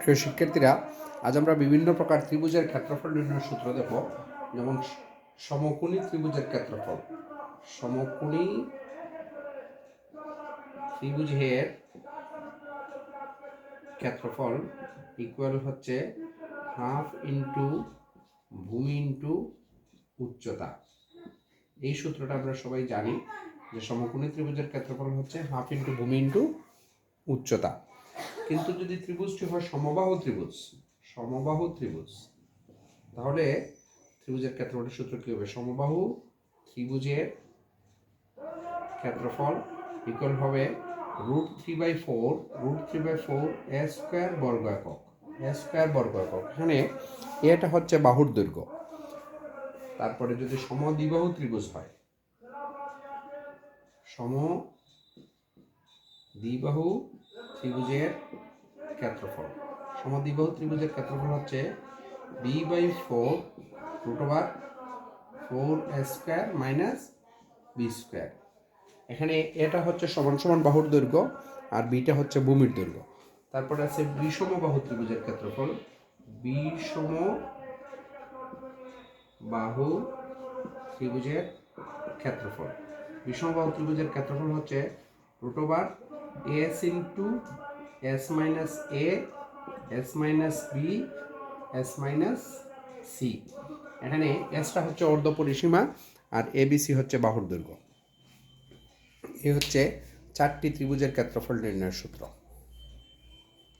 প্রিয় শিক্ষার্থীরা, আজ আমরা বিভিন্ন প্রকার ত্রিভুজের ক্ষেত্রফল নির্ণয়ের সূত্র দেখব। যেমন সমকোণী ত্রিভুজের ক্ষেত্রফল। সমকোণী ত্রিভুজের ক্ষেত্রফল ইকুয়াল হচ্ছে হাফ ইন্টু ভূমি ইন্টু উচ্চতা। এই সূত্রটা আমরা সবাই জানি যে সমকোণী ত্রিভুজের ক্ষেত্রফল হচ্ছে হাফ ইন্টু ভূমি ইন্টু উচ্চতা। কিন্তু যদি ত্রিভুজটি হয় সমবাহু ত্রিভুজ সমবাহু ত্রিভুজ, তাহলে ত্রিভুজের ক্ষেত্রফলের সূত্র কি হবে? সমবাহু ত্রিভুজের ক্ষেত্রফল ইকুয়াল হবে root three by four root three by four A square বর্গ একক এ স্কোয়ার বর্গ একক। এখানে এটা হচ্ছে বাহুর দৈর্ঘ্য। তারপরে যদি সমদ্বিবাহু ত্রিভুজ হয় সম দ্বিবাহু ত্রিভুজের ক্ষেত্রফল। সমদ্বিবাহু ত্রিভুজের ক্ষেত্রফল হচ্ছে B by four root over four square minus B square এখানে এটা হচ্ছে সমান সমান বাহুর দৈর্ঘ্য আর বিটা হচ্ছে ভূমির দৈর্ঘ্য। তারপরে আছে বিষম বাহু ত্রিভুজের ক্ষেত্রফল। বিষম বাহু ত্রিভুজের ক্ষেত্রফল। বিষম বাহু ত্রিভুজের ক্ষেত্রফল হচ্ছে root over S into S minus A S minus B S minus C এখানে এসটা হচ্ছে অর্ধ পরিসীমা আর এবিসি হচ্ছে বাহুর দৈর্ঘ্য। এ হচ্ছে চারটি ত্রিভুজের ক্ষেত্রফল নির্ণয়ের সূত্র।